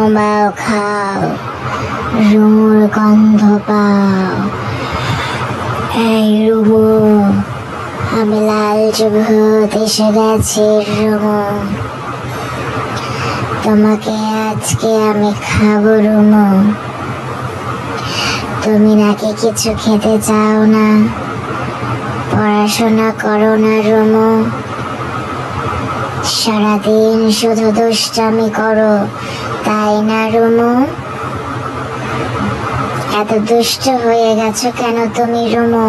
লম্বাও খাও রুমুর গন্ধ পাও এই রুমু আমি লাল ভূত এসে গেছি রুমু তোমাকে আজকে আমি খাব রুমু। তুমি নাকি কিছু খেতে চাও না? পড়াশোনা করো না রুমু। সারাদিন শুধু দুষ্টামি করো। তাই না রুমু এত দুষ্ট হয়ে গেছো কেন তুমি রুমু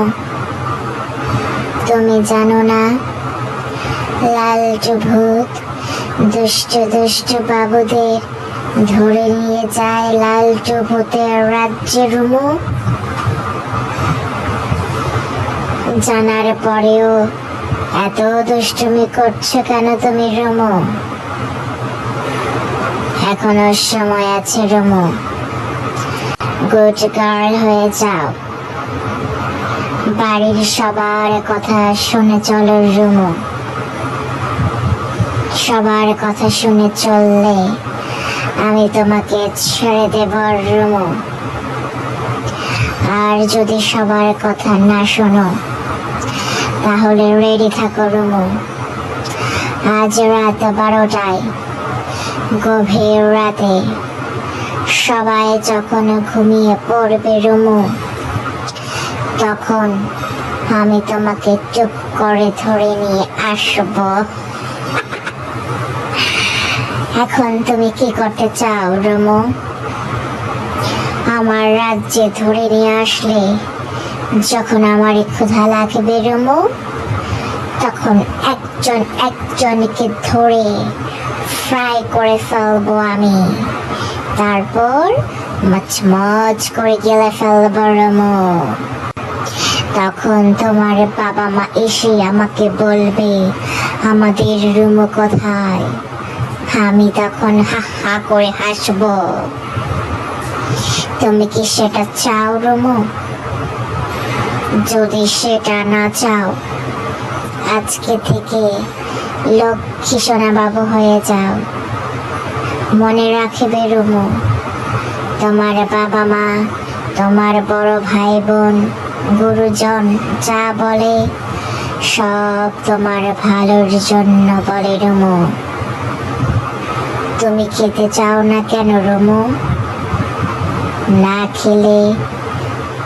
তুমি জানো না? লালটু ভূত দুষ্ট দুষ্ট বাবুদের ধরে নিয়ে যায় লালটু ভূতের রাজ্যে রুমু জানার পরেও এত দুষ্টুমি করছ কেন তুমি রুমু এখনও সময় আছে, রুমু। গুড গার্ল হয়ে যাও। বাড়ির সবার কথা শুনে চলো, রুমু। সবার কথা শুনে চললে আমি তোমাকে ছেড়ে দেব, রুমু। আর যদি সবার কথা না শোনো, তাহলে রেডি থাকো, রুমু। আজ রাত বারোটায়। গভীর রাতে সবাই যখন ঘুমিয়ে পড়বে রুমু, তখন আমি তোমাকে চুপ করে ধরে নিয়ে আসব। এখন তুমি কি করতে চাও রুমু? আমার রাজ্যে ধরে নিয়ে আসলে যখন আমার ক্ষুধা লাগবে রুমু, তখন একজন একজনকে ধরে ফ্রাই করে ফেলব আমি। তারপর মচমচ করে গেলে ফেলব রুমু। তখন তোমার বাবা মা এসে আমাকে বলবে, আমাদের রুমু কোথায়? আমি তখন হা হা করে হাসবো। তুমি কি সেটা চাও রুমু? যদি সেটা না চাও, আজকে থেকে লক্ষ্মী সোনা বাবু হয়ে যাও। মনে রাখবে রুমু, তোমার বাবা মা, তোমার বড় ভাই বোন গুরুজন যা বলে, সব তোমার ভালোর জন্য বলে রুমু। তুমি খেতে চাও না কেন রুমু? না খেলে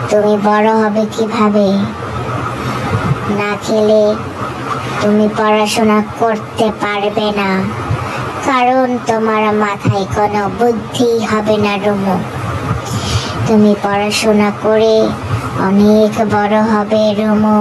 তুমি বড় হবে কীভাবে? না খেলে তুমি পড়াশোনা করতে পারবে না। কারণ তোমার মাথায় কোনো বুদ্ধি হবে না, রুমু। তুমি পড়াশোনা করে অনেক বড় হবে, রুমু।